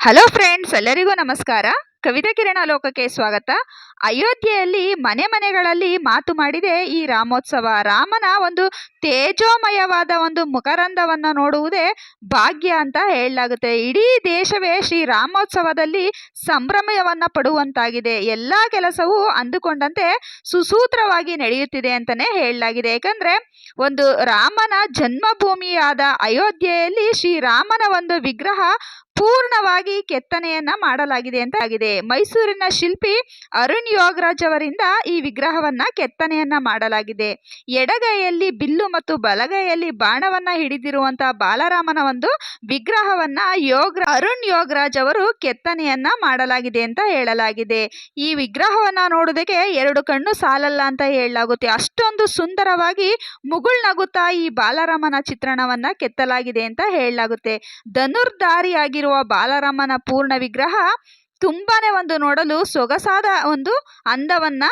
Hello friends ಎಲ್ಲರಿಗೂ ನಮಸ್ಕಾರ. ಕವಿತಾ ಕಿರಣ ಲೋಕಕ್ಕೆ ಸ್ವಾಗತ. ಅಯೋಧ್ಯೆಯಲ್ಲಿ ಮನೆ ಮನೆಗಳಲ್ಲಿ ಮಾತು ಮಾಡಿದೆ ಈ ರಾಮೋತ್ಸವ. ರಾಮನ ಒಂದು ತೇಜೋಮಯವಾದ ಒಂದು ಮುಖರಂದವನ್ನು ನೋಡುವುದೇ ಭಾಗ್ಯ ಅಂತ ಹೇಳಲಾಗುತ್ತೆ. ಇಡೀ ದೇಶವೇ ಶ್ರೀ ರಾಮೋತ್ಸವದಲ್ಲಿ ಸಂಭ್ರಮವನ್ನು ಪಡುವಂತಾಗಿದೆ. ಎಲ್ಲ ಕೆಲಸವೂ ಅಂದುಕೊಂಡಂತೆ ಸುಸೂತ್ರವಾಗಿ ನಡೆಯುತ್ತಿದೆ ಅಂತಲೇ ಹೇಳಲಾಗಿದೆ. ಯಾಕಂದರೆ ಒಂದು ರಾಮನ ಜನ್ಮಭೂಮಿಯಾದ ಅಯೋಧ್ಯೆಯಲ್ಲಿ ಶ್ರೀರಾಮನ ಒಂದು ವಿಗ್ರಹ ಪೂರ್ಣವಾಗಿ ಕೆತ್ತನೆಯನ್ನ ಮಾಡಲಾಗಿದೆ ಅಂತ ಆಗಿದೆ. ಮೈಸೂರಿನ ಶಿಲ್ಪಿ ಅರುಣ್ ಯೋಗರಾಜ್ ಅವರಿಂದ ಈ ವಿಗ್ರಹವನ್ನ ಕೆತ್ತನೆಯನ್ನ ಮಾಡಲಾಗಿದೆ. ಎಡಗೈಯಲ್ಲಿ ಬಿಲ್ಲು ಮತ್ತು ಬಲಗೈಯಲ್ಲಿ ಬಾಣವನ್ನ ಹಿಡಿದಿರುವಂತಹ ಬಾಲರಾಮನ ಒಂದು ವಿಗ್ರಹವನ್ನ ಯೋಗ ಅರುಣ್ ಯೋಗರಾಜ್ ಅವರು ಕೆತ್ತನೆಯನ್ನ ಮಾಡಲಾಗಿದೆ ಅಂತ ಹೇಳಲಾಗಿದೆ. ಈ ವಿಗ್ರಹವನ್ನ ನೋಡೋದಕ್ಕೆ ಎರಡು ಕಣ್ಣು ಸಾಲಲ್ಲ ಅಂತ ಹೇಳಲಾಗುತ್ತೆ. ಅಷ್ಟೊಂದು ಸುಂದರವಾಗಿ ಮುಗುಳ್ನಗುತ್ತಾ ಈ ಬಾಲರಾಮನ ಚಿತ್ರಣವನ್ನ ಕೆತ್ತಲಾಗಿದೆ ಅಂತ ಹೇಳಲಾಗುತ್ತೆ. ಧನುರ್ಧಾರಿಯಾಗಿರುವ ಬಾಲರಾಮನ ಪೂರ್ಣ ವಿಗ್ರಹ ತುಂಬಾನೇ ಒಂದು ನೋಡಲು ಸೊಗಸಾದ ಒಂದು ಅಂದವನ್ನ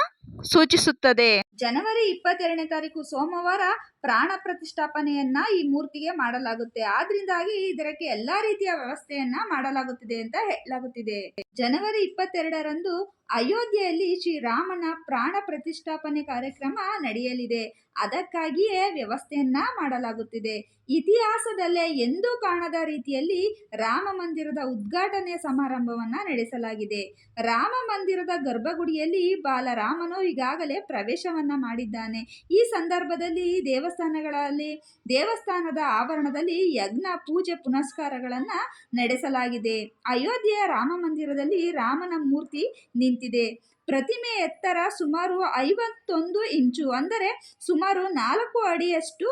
ಸೂಚಿಸುತ್ತದೆ. ಜನವರಿ ಇಪ್ಪತ್ತೆರಡನೇ ತಾರೀಕು ಸೋಮವಾರ ಪ್ರಾಣ ಪ್ರತಿಷ್ಠಾಪನೆಯನ್ನ ಈ ಮೂರ್ತಿಗೆ ಮಾಡಲಾಗುತ್ತೆ. ಆದ್ರಿಂದಾಗಿ ಇದಕ್ಕೆ ಎಲ್ಲಾ ರೀತಿಯ ವ್ಯವಸ್ಥೆಯನ್ನ ಮಾಡಲಾಗುತ್ತಿದೆ ಅಂತ ಹೇಳಲಾಗುತ್ತಿದೆ. ಜನವರಿ ಇಪ್ಪತ್ತೆರಡರಂದು ಅಯೋಧ್ಯೆಯಲ್ಲಿ ಶ್ರೀರಾಮನ ಪ್ರಾಣ ಪ್ರತಿಷ್ಠಾಪನೆ ಕಾರ್ಯಕ್ರಮ ನಡೆಯಲಿದೆ. ಅದಕ್ಕಾಗಿಯೇ ವ್ಯವಸ್ಥೆಯನ್ನ ಮಾಡಲಾಗುತ್ತಿದೆ. ಇತಿಹಾಸದಲ್ಲೇ ಎಂದೂ ಕಾಣದ ರೀತಿಯಲ್ಲಿ ರಾಮ ಮಂದಿರದ ಉದ್ಘಾಟನೆ ಸಮಾರಂಭವನ್ನ ನಡೆಸಲಾಗಿದೆ. ರಾಮ ಮಂದಿರದ ಗರ್ಭಗುಡಿಯಲ್ಲಿ ಬಾಲರಾಮನು ಈಗಾಗಲೇ ಪ್ರವೇಶವನ್ನ ಮಾಡಿದ್ದಾನೆ. ಈ ಸಂದರ್ಭದಲ್ಲಿ ದೇವಸ್ಥಾನಗಳಲ್ಲಿ, ದೇವಸ್ಥಾನದ ಆವರಣದಲ್ಲಿ ಯಜ್ಞ, ಪೂಜೆ, ಪುನಸ್ಕಾರಗಳನ್ನು ನಡೆಸಲಾಗಿದೆ. ಅಯೋಧ್ಯೆಯ ರಾಮ ಮಂದಿರದಲ್ಲಿ ರಾಮನ ಮೂರ್ತಿ ನಿಂತಿದೆ. ಪ್ರತಿಮೆ ಎತ್ತರ ಸುಮಾರು ಐವತ್ತೊಂದು ಇಂಚು, ಅಂದರೆ ಸುಮಾರು ನಾಲ್ಕು ಅಡಿಯಷ್ಟು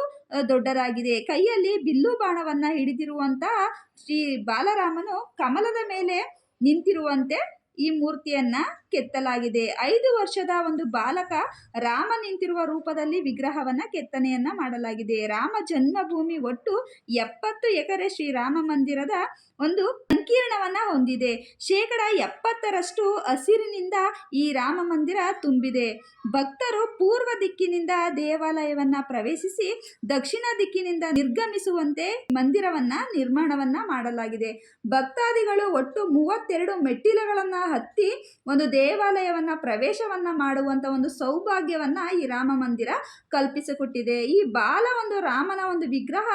ದೊಡ್ಡದಾಗಿದೆ. ಕೈಯಲ್ಲಿ ಬಿಲ್ಲು ಬಾಣವನ್ನು ಹಿಡಿದಿರುವಂತಹ ಶ್ರೀ ಬಾಲರಾಮನು ಕಮಲದ ಮೇಲೆ ನಿಂತಿರುವಂತೆ ಈ ಮೂರ್ತಿಯನ್ನ ಕೆತ್ತಲಾಗಿದೆ. ಐದು ವರ್ಷದ ಒಂದು ಬಾಲಕ ರಾಮ ನಿಂತಿರುವ ರೂಪದಲ್ಲಿ ವಿಗ್ರಹವನ್ನ ಕೆತ್ತನೆಯನ್ನ ಮಾಡಲಾಗಿದೆ. ರಾಮ ಜನ್ಮಭೂಮಿ ಒಟ್ಟು ಎಪ್ಪತ್ತು ಎಕರೆ ಶ್ರೀರಾಮ ಮಂದಿರದ ಒಂದು ಸಂಕೀರ್ಣವನ್ನ ಹೊಂದಿದೆ. ಶೇಕಡ ಎಪ್ಪತ್ತರಷ್ಟು ಹಸಿರಿನಿಂದ ಈ ರಾಮ ಮಂದಿರ ತುಂಬಿದೆ. ಭಕ್ತರು ಪೂರ್ವ ದಿಕ್ಕಿನಿಂದ ದೇವಾಲಯವನ್ನ ಪ್ರವೇಶಿಸಿ ದಕ್ಷಿಣ ದಿಕ್ಕಿನಿಂದ ನಿರ್ಗಮಿಸುವಂತೆ ಮಂದಿರವನ್ನ ನಿರ್ಮಾಣವನ್ನ ಮಾಡಲಾಗಿದೆ. ಭಕ್ತಾದಿಗಳು ಒಟ್ಟು ಮೂವತ್ತೆರಡು ಮೆಟ್ಟಿಲುಗಳನ್ನ ಹತ್ತಿ ಒಂದು ದೇವಾಲಯವನ್ನ ಪ್ರವೇಶವನ್ನ ಮಾಡುವಂತ ಒಂದು ಸೌಭಾಗ್ಯವನ್ನ ಈ ರಾಮ ಮಂದಿರ ಕಲ್ಪಿಸಿಕೊಟ್ಟಿದೆ. ಈ ಬಾಲ ಒಂದು ರಾಮನ ಒಂದು ವಿಗ್ರಹ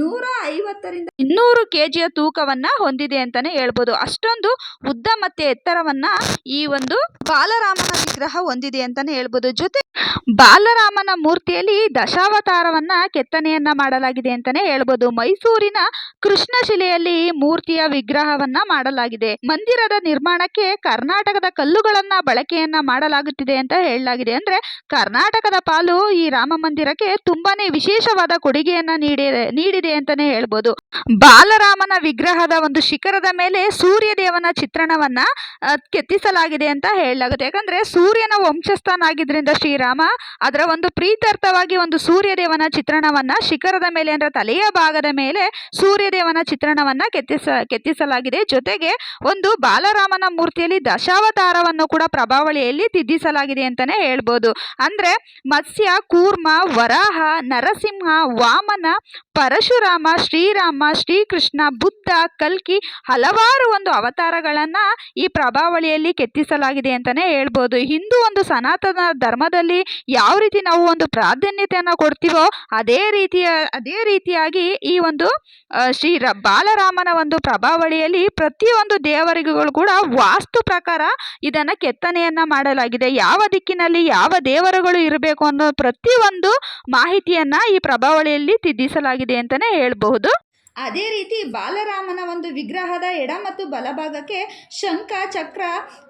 ನೂರ ಐವತ್ತರಿಂದ ಇನ್ನೂರು ಕೆಜಿಯ ತೂಕವನ್ನ ಹೊಂದಿದೆ ಅಂತಾನೆ ಹೇಳ್ಬೋದು. ಅಷ್ಟೊಂದು ಉದ್ದ ಮತ್ತೆ ಎತ್ತರವನ್ನ ಈ ಒಂದು ಬಾಲರಾಮನ ವಿಗ್ರಹ ಹೊಂದಿದೆ ಅಂತಾನೆ ಹೇಳ್ಬೋದು. ಜೊತೆ ಬಾಲರಾಮನ ಮೂರ್ತಿಯಲ್ಲಿ ದಶಾವತಾರವನ್ನ ಕೆತ್ತನೆಯನ್ನ ಮಾಡಲಾಗಿದೆ ಅಂತಾನೆ ಹೇಳ್ಬೋದು. ಮೈಸೂರಿನ ಕೃಷ್ಣಶಿಲೆಯಲ್ಲಿ ಈ ಮೂರ್ತಿಯ ವಿಗ್ರಹವನ್ನ ಮಾಡಲಾಗಿದೆ. ಮಂದಿರದ ನಿರ್ಮಾಣಕ್ಕೆ ಕರ್ನಾಟಕದ ಕಲ್ಲುಗಳನ್ನ ಬಳಕೆಯನ್ನ ಮಾಡಲಾಗುತ್ತಿದೆ ಅಂತ ಹೇಳಲಾಗಿದೆ. ಅಂದ್ರೆ ಕರ್ನಾಟಕದ ಪಾಲು ಈ ರಾಮ ಮಂದಿರಕ್ಕೆ ತುಂಬಾನೇ ವಿಶೇಷವಾದ ಕೊಡುಗೆಯನ್ನ ನೀಡಿದೆ ನೀಡಿದೆ ಅಂತಾನೆ ಹೇಳ್ಬೋದು. ಬಾಲರಾಮನ ವಿಗ್ರಹದ ಒಂದು ಶಿಖರದ ಮೇಲೆ ಸೂರ್ಯ ದೇವನ ಚಿತ್ರಣವನ್ನ ಕೆತ್ತಿಸಲಾಗಿದೆ ಅಂತ ಹೇಳಲಾಗುತ್ತೆ. ಯಾಕಂದ್ರೆ ಸೂರ್ಯನ ವಂಶಸ್ಥನಾಗಿದ್ರಿಂದ ಶ್ರೀರಾಮ ಅದರ ಒಂದು ಪ್ರೀತಾರ್ಥವಾಗಿ ಒಂದು ಸೂರ್ಯ ದೇವನ ಚಿತ್ರಣವನ್ನ ಶಿಖರದ ಮೇಲೆ ಅಂದ್ರೆ ತಲೆಯ ಭಾಗದ ಮೇಲೆ ಸೂರ್ಯ ದೇವನ ಚಿತ್ರಣವನ್ನ ಕೆತ್ತಿಸ, ಕೆತ್ತಿಸಲಾಗಿದೆ. ಜೊತೆಗೆ ಒಂದು ಬಾಲರಾಮನ ಮೂರ್ತಿಯಲ್ಲಿ ದಶಾವತಾರವನ್ನು ಕೂಡ ಪ್ರಭಾವಳಿಯಲ್ಲಿ ತಿದ್ದಿಸಲಾಗಿದೆ ಅಂತಾನೆ ಹೇಳ್ಬೋದು. ಅಂದ್ರೆ ಮತ್ಸ್ಯ, ಕೂರ್ಮ, ವರಾಹ, ನರಸಿಂಹ, ವಾಮನ, ಪರಶುರಾಮ, ಶ್ರೀರಾಮ, ಶ್ರೀಕೃಷ್ಣ, ಬುದ್ಧ, ಕಲ್ಕಿ ಹಲವಾರು ಒಂದು ಅವತಾರಗಳನ್ನ ಈ ಪ್ರಭಾವಳಿಯಲ್ಲಿ ಕೆತ್ತಿಸಲಾಗಿದೆ ಅಂತಾನೆ ಹೇಳ್ಬೋದು. ಹಿಂದೂ ಒಂದು ಸನಾತನ ಧರ್ಮದಲ್ಲಿ ಯಾವ ರೀತಿ ನಾವು ಒಂದು ಪ್ರಾಧಾನ್ಯತೆಯನ್ನು ಕೊಡ್ತೀವೋ ಅದೇ ರೀತಿಯ, ಅದೇ ರೀತಿಯಾಗಿ ಈ ಒಂದು ಶ್ರೀ ಬಾಲರಾಮನ ಒಂದು ಪ್ರಭಾವಳಿಯಲ್ಲಿ ಪ್ರತಿಯೊಂದು ದೇವರಿಗೂ ಕೂಡ ವಾಸ್ತು ಪ್ರಕಾರ ಇದನ್ನ ಕೆತ್ತನೆಯನ್ನ ಮಾಡಲಾಗಿದೆ. ಯಾವ ದಿಕ್ಕಿನಲ್ಲಿ ಯಾವ ದೇವರುಗಳು ಇರಬೇಕು ಅನ್ನೋ ಪ್ರತಿಯೊಂದು ಮಾಹಿತಿಯನ್ನ ಈ ಪ್ರಭಾವಳಿಯಲ್ಲಿ ತಿದ್ದಿಸಲಾಗಿದೆ ಅಂತಾನೆ ಹೇಳಬಹುದು. ಅದೇ ರೀತಿ ಬಾಲರಾಮನ ಒಂದು ವಿಗ್ರಹದ ಎಡ ಮತ್ತು ಬಲಭಾಗಕ್ಕೆ ಶಂಖ, ಚಕ್ರ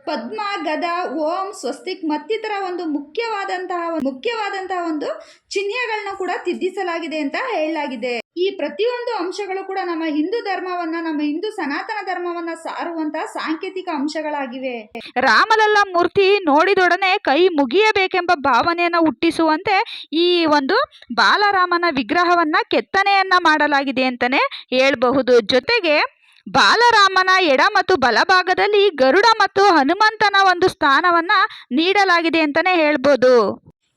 ಪದ್ಮ ಗದ ಓಂ ಸ್ವಸ್ತಿಕ್ ಮತ್ತಿತರ ಒಂದು ಮುಖ್ಯವಾದಂತಹ ಮುಖ್ಯವಾದಂತಹ ಒಂದು ಚಿಹ್ನೆಗಳನ್ನ ಕೂಡ ತಿದ್ದಿಸಲಾಗಿದೆ ಅಂತ ಹೇಳಲಾಗಿದೆ. ಈ ಪ್ರತಿಯೊಂದು ಅಂಶಗಳು ಕೂಡ ನಮ್ಮ ಹಿಂದೂ ಧರ್ಮವನ್ನ, ನಮ್ಮ ಹಿಂದೂ ಸನಾತನ ಧರ್ಮವನ್ನ ಸಾರುವಂತಹ ಸಾಂಕೇತಿಕ ಅಂಶಗಳಾಗಿವೆ. ರಾಮಲಲ್ಲ ಮೂರ್ತಿ ನೋಡಿದೊಡನೆ ಕೈ ಮುಗಿಯಬೇಕೆಂಬ ಭಾವನೆಯನ್ನು ಹುಟ್ಟಿಸುವಂತೆ ಈ ಒಂದು ಬಾಲರಾಮನ ವಿಗ್ರಹವನ್ನ ಕೆತ್ತನೆಯನ್ನ ಮಾಡಲಾಗಿದೆ ಅಂತಾನೆ ಹೇಳಬಹುದು. ಜೊತೆಗೆ ಬಾಲರಾಮನ ಎಡ ಮತ್ತು ಬಲಭಾಗದಲ್ಲಿ ಗರುಡ ಮತ್ತು ಹನುಮಂತನ ಒಂದು ಸ್ಥಾನವನ್ನ ನೀಡಲಾಗಿದೆ ಅಂತಾನೆ ಹೇಳ್ಬೋದು.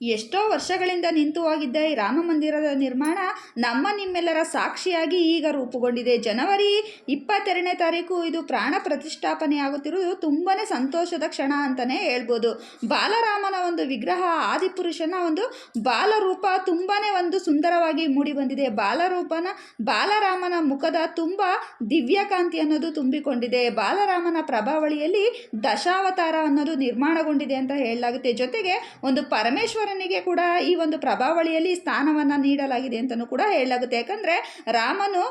ಎಷ್ಟೋ ವರ್ಷಗಳಿಂದ ನಿಂತು ಹೋಗಿದ್ದ ಈ ರಾಮ ಮಂದಿರದ ನಿರ್ಮಾಣ ನಮ್ಮ ನಿಮ್ಮೆಲ್ಲರ ಸಾಕ್ಷಿಯಾಗಿ ಈಗ ರೂಪುಗೊಂಡಿದೆ. ಜನವರಿ ಇಪ್ಪತ್ತೆರಡನೇ ತಾರೀಕು ಇದು ಪ್ರಾಣ ಪ್ರತಿಷ್ಠಾಪನೆ ಆಗುತ್ತಿರುವುದು ತುಂಬಾ ಸಂತೋಷದ ಕ್ಷಣ ಅಂತಲೇ ಹೇಳ್ಬೋದು. ಬಾಲರಾಮನ ಒಂದು ವಿಗ್ರಹ, ಆದಿಪುರುಷನ ಒಂದು ಬಾಲರೂಪ ತುಂಬಾ ಒಂದು ಸುಂದರವಾಗಿ ಮೂಡಿ ಬಂದಿದೆ ಬಾಲರೂಪನ, ಬಾಲರಾಮನ ಮುಖದ ತುಂಬ ದಿವ್ಯಕಾಂತಿ ಅನ್ನೋದು ತುಂಬಿಕೊಂಡಿದೆ. ಬಾಲರಾಮನ ಪ್ರಭಾವಳಿಯಲ್ಲಿ ದಶಾವತಾರ ಅನ್ನೋದು ನಿರ್ಮಾಣಗೊಂಡಿದೆ ಅಂತ ಹೇಳಲಾಗುತ್ತೆ. ಜೊತೆಗೆ ಒಂದು ಪರಮೇಶ್ವರನಿಗೆ ಕೂಡ ಈ ಒಂದು ಪ್ರಭಾವಳಿಯಲ್ಲಿ ಸ್ಥಾನವನ್ನು ನೀಡಲಾಗಿದೆ ಅಂತಲೂ ಕೂಡ ಹೇಳಲಾಗುತ್ತೆ. ಯಾಕಂದರೆ ರಾಮನು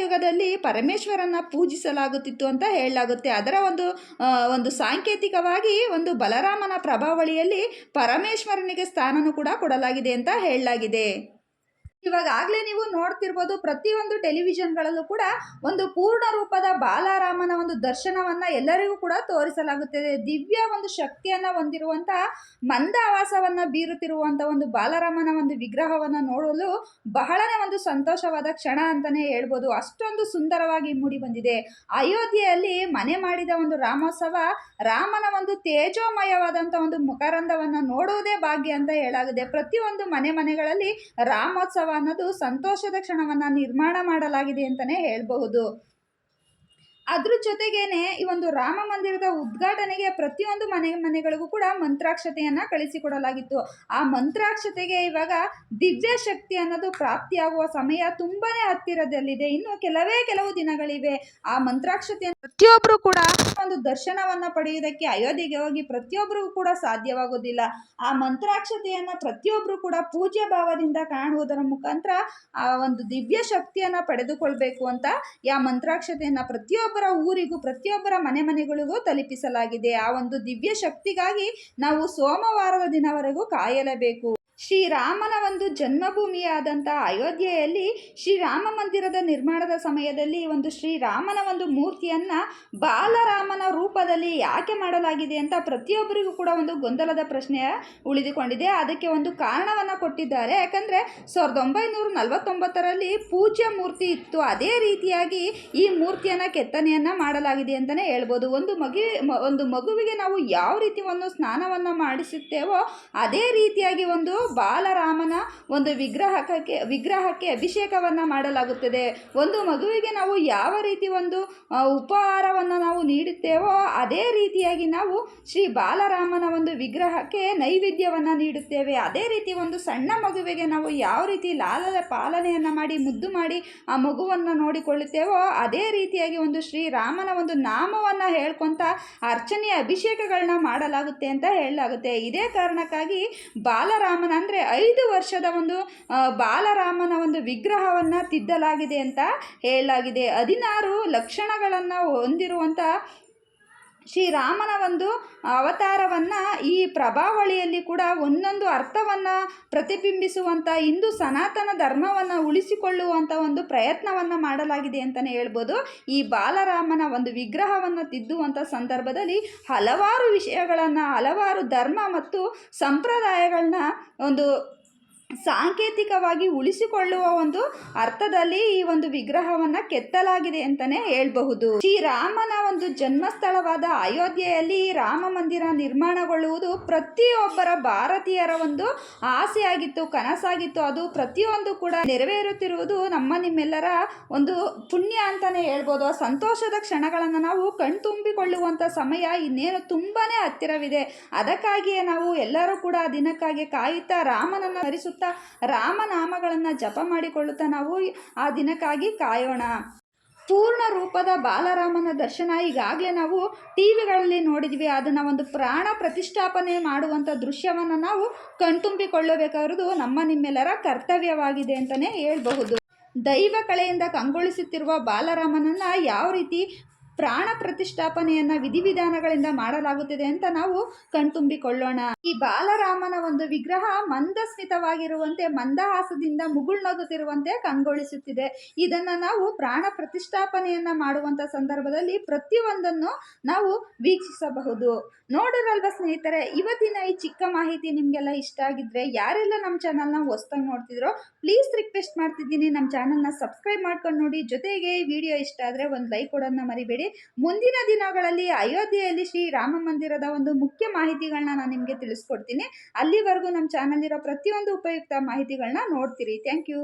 ಯುಗದಲ್ಲಿ ಪರಮೇಶ್ವರನ ಪೂಜಿಸಲಾಗುತ್ತಿತ್ತು ಅಂತ ಹೇಳಲಾಗುತ್ತೆ. ಅದರ ಒಂದು ಒಂದು ಸಾಂಕೇತಿಕವಾಗಿ ಒಂದು ಬಲರಾಮನ ಪ್ರಭಾವಳಿಯಲ್ಲಿ ಪರಮೇಶ್ವರನಿಗೆ ಸ್ಥಾನನೂ ಕೂಡ ಕೊಡಲಾಗಿದೆ ಅಂತ ಹೇಳಲಾಗಿದೆ. ಇವಾಗಲೇ ನೀವು ನೋಡ್ತಿರ್ಬೋದು ಪ್ರತಿಯೊಂದು ಟೆಲಿವಿಷನ್ಗಳಲ್ಲೂ ಕೂಡ ಒಂದು ಪೂರ್ಣ ರೂಪದ ಬಾಲಾರಾಮನ ಒಂದು ದರ್ಶನವನ್ನ ಎಲ್ಲರಿಗೂ ಕೂಡ ತೋರಿಸಲಾಗುತ್ತದೆ. ದಿವ್ಯ ಒಂದು ಶಕ್ತಿಯನ್ನ ಹೊಂದಿರುವಂತಹ ಮಂದಹಾಸವನ್ನ ಬೀರುತ್ತಿರುವಂತ ಒಂದು ಬಾಲರಾಮನ ಒಂದು ವಿಗ್ರಹವನ್ನ ನೋಡಲು ಬಹಳನೇ ಒಂದು ಸಂತೋಷವಾದ ಕ್ಷಣ ಅಂತಾನೆ ಹೇಳ್ಬೋದು. ಅಷ್ಟೊಂದು ಸುಂದರವಾಗಿ ಮೂಡಿ ಬಂದಿದೆ. ಅಯೋಧ್ಯೆಯಲ್ಲಿ ಮನೆ ಮಾಡಿದ ಒಂದು ರಾಮೋತ್ಸವ ರಾಮನ ಒಂದು ತೇಜೋಮಯವಾದಂಥ ಒಂದು ಮುಖರಂದವನ್ನ ನೋಡುವುದೇ ಭಾಗ್ಯ ಅಂತ ಹೇಳಾಗಿದೆ ಪ್ರತಿಯೊಂದು ಮನೆ ಮನೆಗಳಲ್ಲಿ ರಾಮೋತ್ಸವ ಅನ್ನೋದು ಸಂತೋಷದ ಕ್ಷಣವನ್ನು ನಿರ್ಮಾಣ ಮಾಡಲಾಗಿದೆ ಅಂತಲೇ ಹೇಳಬಹುದು. ಅದ್ರ ಜೊತೆಗೇನೆ ಈ ಒಂದು ರಾಮ ಮಂದಿರದ ಉದ್ಘಾಟನೆಗೆ ಪ್ರತಿಯೊಂದು ಮನೆ ಮನೆಗಳಿಗೂ ಕೂಡ ಮಂತ್ರಾಕ್ಷತೆಯನ್ನು ಕಳಿಸಿಕೊಡಲಾಗಿತ್ತು. ಆ ಮಂತ್ರಾಕ್ಷತೆಗೆ ಇವಾಗ ದಿವ್ಯ ಶಕ್ತಿ ಅನ್ನೋದು ಪ್ರಾಪ್ತಿಯಾಗುವ ಸಮಯ ತುಂಬಾನೇ ಹತ್ತಿರದಲ್ಲಿದೆ. ಇನ್ನು ಕೆಲವೇ ಕೆಲವು ದಿನಗಳಿವೆ. ಆ ಮಂತ್ರಾಕ್ಷತೆಯನ್ನು ಪ್ರತಿಯೊಬ್ಬರು ಕೂಡ ಒಂದು ದರ್ಶನವನ್ನ ಪಡೆಯುವುದಕ್ಕೆ ಅಯೋಧ್ಯೆಗೆ ಹೋಗಿ ಪ್ರತಿಯೊಬ್ಬರಿಗೂ ಕೂಡ ಸಾಧ್ಯವಾಗೋದಿಲ್ಲ ಆ ಮಂತ್ರಾಕ್ಷತೆಯನ್ನ ಪ್ರತಿಯೊಬ್ಬರು ಕೂಡ ಪೂಜ್ಯ ಭಾವದಿಂದ ಕಾಣುವುದರ ಮುಖಾಂತರ ಆ ಒಂದು ದಿವ್ಯ ಶಕ್ತಿಯನ್ನ ಪಡೆದುಕೊಳ್ಬೇಕು ಅಂತ ಯಾ ಮಂತ್ರಾಕ್ಷತೆಯನ್ನ ಪ್ರತಿಯೊಬ್ಬರ ಊರಿಗೂ ಪ್ರತಿಯೊಬ್ಬರ ಮನೆ ಮನೆಗಳಿಗೂ ತಲುಪಿಸಲಾಗಿದೆ. ಆ ಒಂದು ದಿವ್ಯ ಶಕ್ತಿಗಾಗಿ ನಾವು ಸೋಮವಾರದ ದಿನವರೆಗೂ ಕಾಯಲೇಬೇಕು. ಶ್ರೀರಾಮನ ಒಂದು ಜನ್ಮಭೂಮಿಯಾದಂಥ ಅಯೋಧ್ಯೆಯಲ್ಲಿ ಶ್ರೀರಾಮ ಮಂದಿರದ ನಿರ್ಮಾಣದ ಸಮಯದಲ್ಲಿ ಒಂದು ಶ್ರೀರಾಮನ ಒಂದು ಮೂರ್ತಿಯನ್ನು ಬಾಲರಾಮನ ರೂಪದಲ್ಲಿ ಯಾಕೆ ಮಾಡಲಾಗಿದೆ ಅಂತ ಪ್ರತಿಯೊಬ್ಬರಿಗೂ ಕೂಡ ಒಂದು ಗೊಂದಲದ ಪ್ರಶ್ನೆ ಉಳಿದುಕೊಂಡಿದೆ. ಅದಕ್ಕೆ ಒಂದು ಕಾರಣವನ್ನು ಕೊಟ್ಟಿದ್ದಾರೆ. ಯಾಕಂದರೆ ಸಾವಿರದ ಒಂಬೈನೂರ ನಲವತ್ತೊಂಬತ್ತರಲ್ಲಿ ಪೂಜ್ಯ ಮೂರ್ತಿ ಇತ್ತು. ಅದೇ ರೀತಿಯಾಗಿ ಈ ಮೂರ್ತಿಯನ್ನು ಕೆತ್ತನೆಯನ್ನು ಮಾಡಲಾಗಿದೆ ಅಂತಲೇ ಹೇಳ್ಬೋದು. ಒಂದು ಮಗು ಒಂದು ಮಗುವಿಗೆ ನಾವು ಯಾವ ರೀತಿ ಒಂದು ಸ್ನಾನವನ್ನು ಮಾಡಿಸುತ್ತೇವೋ ಅದೇ ರೀತಿಯಾಗಿ ಒಂದು ಬಾಲರಾಮನ ಒಂದು ವಿಗ್ರಹಕ್ಕೆ ವಿಗ್ರಹಕ್ಕೆ ಅಭಿಷೇಕವನ್ನು ಮಾಡಲಾಗುತ್ತದೆ. ಒಂದು ಮಗುವಿಗೆ ನಾವು ಯಾವ ರೀತಿ ಒಂದು ಉಪಹಾರವನ್ನು ನಾವು ನೀಡುತ್ತೇವೋ ಅದೇ ರೀತಿಯಾಗಿ ನಾವು ಶ್ರೀ ಬಾಲರಾಮನ ಒಂದು ವಿಗ್ರಹಕ್ಕೆ ನೈವೇದ್ಯವನ್ನು ನೀಡುತ್ತೇವೆ. ಅದೇ ರೀತಿ ಒಂದು ಸಣ್ಣ ಮಗುವಿಗೆ ನಾವು ಯಾವ ರೀತಿ ಲಾಲದ ಪಾಲನೆಯನ್ನು ಮಾಡಿ, ಮುದ್ದು ಮಾಡಿ ಆ ಮಗುವನ್ನು ನೋಡಿಕೊಳ್ಳುತ್ತೇವೋ ಅದೇ ರೀತಿಯಾಗಿ ಒಂದು ಶ್ರೀರಾಮನ ಒಂದು ನಾಮವನ್ನು ಹೇಳ್ಕೊತ ಅರ್ಚನೆಯ ಅಭಿಷೇಕಗಳನ್ನ ಮಾಡಲಾಗುತ್ತೆ ಅಂತ ಹೇಳಲಾಗುತ್ತೆ. ಇದೇ ಕಾರಣಕ್ಕಾಗಿ ಬಾಲರಾಮನ ಅಂದರೆ ಐದು ವರ್ಷದ ಒಂದು ಬಾಲರಾಮನ ಒಂದು ವಿಗ್ರಹವನ್ನು ತಿದ್ದಲಾಗಿದೆ ಅಂತ ಹೇಳಲಾಗಿದೆ. ಹದಿನಾರು ಲಕ್ಷಣಗಳನ್ನು ಹೊಂದಿರುವಂಥ ಶ್ರೀರಾಮನ ಒಂದು ಅವತಾರವನ್ನು ಈ ಪ್ರಭಾವಳಿಯಲ್ಲಿ ಕೂಡ ಒಂದೊಂದು ಅರ್ಥವನ್ನು ಪ್ರತಿಬಿಂಬಿಸುವಂಥ ಹಿಂದೂ ಸನಾತನ ಧರ್ಮವನ್ನು ಉಳಿಸಿಕೊಳ್ಳುವಂಥ ಒಂದು ಪ್ರಯತ್ನವನ್ನು ಮಾಡಲಾಗಿದೆ ಅಂತಲೇ ಹೇಳ್ಬೋದು. ಈ ಬಾಲರಾಮನ ಒಂದು ವಿಗ್ರಹವನ್ನು ತಿದ್ದುವಂಥ ಸಂದರ್ಭದಲ್ಲಿ ಹಲವಾರು ವಿಷಯಗಳನ್ನು, ಹಲವಾರು ಧರ್ಮ ಮತ್ತು ಸಂಪ್ರದಾಯಗಳನ್ನ ಒಂದು ಸಾಂಕೇತಿಕವಾಗಿ ಉಳಿಸಿಕೊಳ್ಳುವ ಒಂದು ಅರ್ಥದಲ್ಲಿ ಈ ಒಂದು ವಿಗ್ರಹವನ್ನ ಕೆತ್ತಲಾಗಿದೆ ಅಂತಾನೆ ಹೇಳ್ಬಹುದು. ಶ್ರೀರಾಮನ ಒಂದು ಜನ್ಮಸ್ಥಳವಾದ ಅಯೋಧ್ಯೆಯಲ್ಲಿ ರಾಮ ಮಂದಿರ ನಿರ್ಮಾಣಗೊಳ್ಳುವುದು ಪ್ರತಿಯೊಬ್ಬರ ಭಾರತೀಯರ ಒಂದು ಆಸೆಯಾಗಿತ್ತು, ಕನಸಾಗಿತ್ತು. ಅದು ಪ್ರತಿಯೊಂದು ಕೂಡ ನೆರವೇರುತ್ತಿರುವುದು ನಮ್ಮ ನಿಮ್ಮೆಲ್ಲರ ಒಂದು ಪುಣ್ಯ ಅಂತಾನೆ ಹೇಳ್ಬೋದು. ಆ ಸಂತೋಷದ ಕ್ಷಣಗಳನ್ನು ನಾವು ಕಣ್ತುಂಬಿಕೊಳ್ಳುವಂಥ ಸಮಯ ಇನ್ನೇನು ತುಂಬಾನೇ ಹತ್ತಿರವಿದೆ. ಅದಕ್ಕಾಗಿಯೇ ನಾವು ಎಲ್ಲರೂ ಕೂಡ ಆ ದಿನಕ್ಕಾಗಿ ಕಾಯುತ್ತಾ ರಾಮನನ್ನು ಹರಿಸುತ್ತಾ ರಾಮನಾಮಗಳನ್ನು ಜಪ ಮಾಡಿಕೊಳ್ಳುತ್ತಾ ನಾವು ಆ ದಿನಕ್ಕಾಗಿ ಕಾಯೋಣ. ಪೂರ್ಣ ರೂಪದ ಬಾಲರಾಮನ ದರ್ಶನ ಈಗಾಗಲೇ ನಾವು ಟಿ ವಿಗಳಲ್ಲಿ ನೋಡಿದ್ವಿ. ಅದನ್ನು ಒಂದು ಪ್ರಾಣ ಪ್ರತಿಷ್ಠಾಪನೆ ಮಾಡುವಂಥ ದೃಶ್ಯವನ್ನು ನಾವು ಕಣ್ತುಂಬಿಕೊಳ್ಳಬೇಕಾಗಿರೋದು ನಮ್ಮ ನಿಮ್ಮೆಲ್ಲರ ಕರ್ತವ್ಯವಾಗಿದೆ ಅಂತಲೇ ಹೇಳ್ಬಹುದು. ದೈವ ಕಳೆಯಿಂದ ಕಂಗೊಳಿಸುತ್ತಿರುವ ಬಾಲರಾಮನನ್ನು ಯಾವ ರೀತಿ ಪ್ರಾಣ ಪ್ರತಿಷ್ಠಾಪನೆಯನ್ನ ವಿಧಿವಿಧಾನಗಳಿಂದ ಮಾಡಲಾಗುತ್ತಿದೆ ಅಂತ ನಾವು ಕಣ್ತುಂಬಿಕೊಳ್ಳೋಣ. ಈ ಬಾಲರಾಮನ ಒಂದು ವಿಗ್ರಹ ಮಂದಸ್ಮಿತವಾಗಿರುವಂತೆ ಮಂದಹಾಸದಿಂದ ಮುಗುಳ್ನಗುತ್ತಿರುವಂತೆ ಕಂಗೊಳಿಸುತ್ತಿದೆ. ಇದನ್ನ ನಾವು ಪ್ರಾಣ ಪ್ರತಿಷ್ಠಾಪನೆಯನ್ನ ಮಾಡುವಂತ ಸಂದರ್ಭದಲ್ಲಿ ಪ್ರತಿಯೊಂದನ್ನು ನಾವು ವೀಕ್ಷಿಸಬಹುದು. ನೋಡಿರಲ್ವ ಸ್ನೇಹಿತರೆ, ಇವತ್ತಿನ ಈ ಚಿಕ್ಕ ಮಾಹಿತಿ ನಿಮಗೆಲ್ಲ ಇಷ್ಟ ಆಗಿದ್ರೆ, ಯಾರೆಲ್ಲ ನಮ್ಮ ಚಾನಲ್ನ ಹೊಸ್ದಾಗಿ ನೋಡ್ತಿದ್ರು ಪ್ಲೀಸ್ ರಿಕ್ವೆಸ್ಟ್ ಮಾಡ್ತಿದ್ದೀನಿ. ನಮ್ಮ ಚಾನಲ್ನ ಸಬ್ಸ್ಕ್ರೈಬ್ ಮಾಡ್ಕೊಂಡು ನೋಡಿ. ಜೊತೆಗೆ ವಿಡಿಯೋ ಇಷ್ಟ ಆದರೆ ಒಂದು ಲೈಕ್ ಕೊಡೋದನ್ನ ಮರಿಬೇಡಿ. ಮುಂದಿನ ದಿನಗಳಲ್ಲಿ ಅಯೋಧ್ಯೆಯಲ್ಲಿ ಶ್ರೀ ರಾಮ ಮಂದಿರದ ಒಂದು ಮುಖ್ಯ ಮಾಹಿತಿಗಳನ್ನ ನಾನು ನಿಮಗೆ ತಿಳಿಸ್ಕೊಡ್ತೀನಿ. ಅಲ್ಲಿವರೆಗೂ ನಮ್ಮ ಚಾನಲ್ ಇರೋ ಪ್ರತಿಯೊಂದು ಉಪಯುಕ್ತ ಮಾಹಿತಿಗಳನ್ನ ನೋಡ್ತೀರಿ. Thank you